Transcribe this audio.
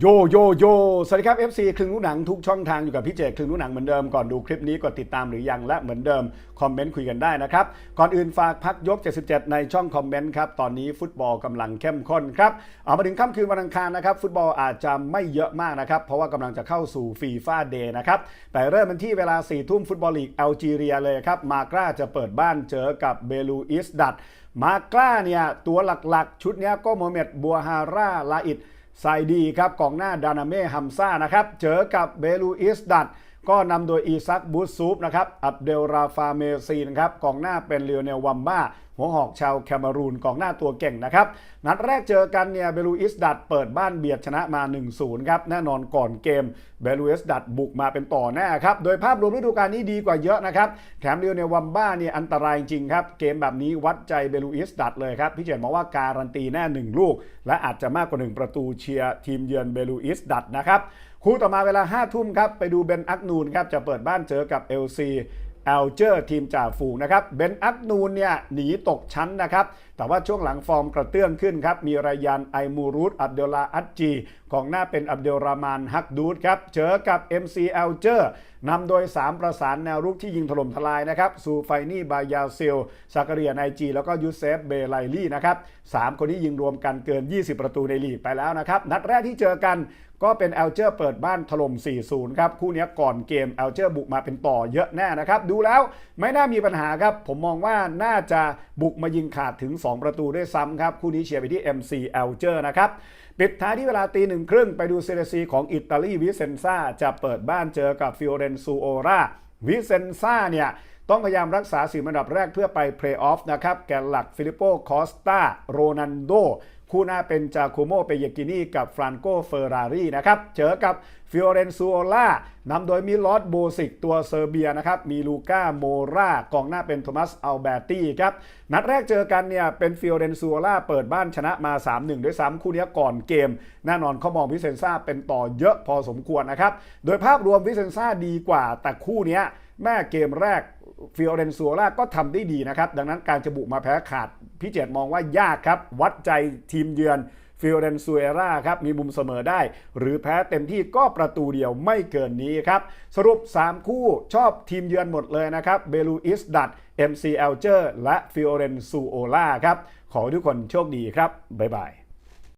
โยโยโยสวัสดีครับ FC ครึ่งรู้หนังทุกช่องทางอยู่กับพี่เจครึ่งรู้หนังเหมือนเดิมก่อนดูคลิปนี้กดติดตามหรือยังและเหมือนเดิมคอมเมนต์คุยกันได้นะครับ ก่อนอื่นฝากพักยก 77 ในช่องคอมเมนต์ครับ ตอนนี้ฟุตบอลกำลังเข้มข้นครับเอามาถึงค่ำคืนวันอังคารนะครับ ฟุตบอลอาจจะไม่เยอะมากนะครับ เพราะว่ากำลังจะเข้าสู่ฟีฟ่าเดย์นะครับ แต่เริ่มมันที่เวลา4ทุ่มฟุตบอลลีกแอลจีเรียเลยครับมากราจะเปิดบ้านเจอกับเบลูอิสดัดมากราเนี่ยตัวหลักๆ ชุดนี้ก็โมเมดบัวฮาร่าลาอิด ไซดีครับกองหน้าดานาเม่ฮัมซ่านะครับเจอกับเบลูอิสดัตก็นำโดยอีซักบูซูปนะครับอับเดลราฟาเมซีนะครับกองหน้าเป็นเรียวเนลวัมบ้า หัวหอกชาวแคนารูนกองหน้าตัวเก่งนะครับ นัดแรกเจอกันเนี่ยเบลูอิสดัดเปิดบ้านเบียดชนะมา 1-0 ครับ แน่นอนก่อนเกมเบลูอิสดัดบุกมาเป็นต่อแน่ครับ โดยภาพรวมฤดูกาลนี้ดีกว่าเยอะนะครับ แถมเลียวเนวัมบ้าเนี่ยอันตรายจริงครับ เกมแบบนี้วัดใจเบลูอิสดัดเลยครับ พี่เจนมองว่าการันตีแน่ 1 ลูก และอาจจะมากกว่า 1 ประตูเชียร์ทีมเยือนเบลูอิสดัดนะครับคู่ต่อมาเวลา5ทุ่มครับไปดูเบนอักนูนครับจะเปิดบ้านเจอกับเอลซี แอลเจอร์ทีมจ่าฝูงนะครับเบนอักนูนเนี่ยหนีตกชั้นนะครับแต่ว่าช่วงหลังฟอร์มกระเตื้องขึ้นครับ มีรายยันไอมูรุตอับเดลลาอัจจีของหน้าเป็นอับเดลรามานฮักดูดครับเจอกับ MC แอลเจอร์นำโดย 3 ประสานแนวรุกที่ยิงถล่มทลายนะครับซูไฟนี่บายาเซลซากเรียไนจีแล้วก็ยูเซฟเบไลลี่นะครับสามคนนี้ยิงรวมกันเกิน 20 ประตูในลีกไปแล้วนะครับ นัดแรกที่เจอกันก็เป็นแอลเจอร์เปิดบ้านถล่ม 4-0 ครับ คู่นี้ก่อนเกมแอลเจอร์บุกมาเป็นต่อเยอะแน่นะครับ ดูแล้วไม่น่ามีปัญหาครับ ผมมองว่าน่าจะบุกมายิงขาดถึง2 ประตูด้วยซ้ำครับ คู่นี้เชียร์ไปที่ MC แอลเจอร์นะครับ ปิดท้ายที่เวลาตีหนึ่งครึ่งไปดูเซเรซีของอิตาลีวิเซนซาจะเปิดบ้านเจอกับฟิโอเรนซูโอราวิเซนซาเนี่ย ต้องพยายามรักษาสีอันดับแรกเพื่อไปเพลย์ออฟนะครับแกนหลักฟิลิปโปคอสตาโรนันโดคู่หน้าเป็นจาโคโมเปเยกินีกับฟรานโกเฟอร์รารีนะครับ เจอกับฟิโอเรนซูโอล่านำโดยมิลอสโบซิกตัวเซอร์เบียนะครับ มีลูก้าโมรากองหน้าเป็นโทมัสอัลเบร์ตี้ครับ นัดแรกเจอกันเนี่ยเป็นฟิโอเรนซูโอล่าเปิดบ้านชนะมา 3-1 ด้วยซ้ำคู่นี้ก่อนเกม แน่นอนเขามองวิเซนซ่าเป็นต่อเยอะพอสมควรนะครับ โดยภาพรวมวิเซนซ่าดีกว่าแต่คู่นี้แม่เกมแรก ฟิโอเรนซัวล่าก็ทำได้ดีนะครับ ดังนั้นการจะบุกมาแพ้ขาด พี่เจตมองว่ายากครับ วัดใจทีมเยือนฟิโอเรนซูเอราครับมีมุมเสมอได้ หรือแพ้เต็มที่ก็ประตูเดียวไม่เกินนี้ครับ สรุป 3 คู่ชอบทีมเยือนหมดเลยนะครับเบลูอิสดัต MC เอลเจอร์และฟิโอเรนซูโอล่าครับ ขอทุกคนโชคดีครับ บ๊ายบาย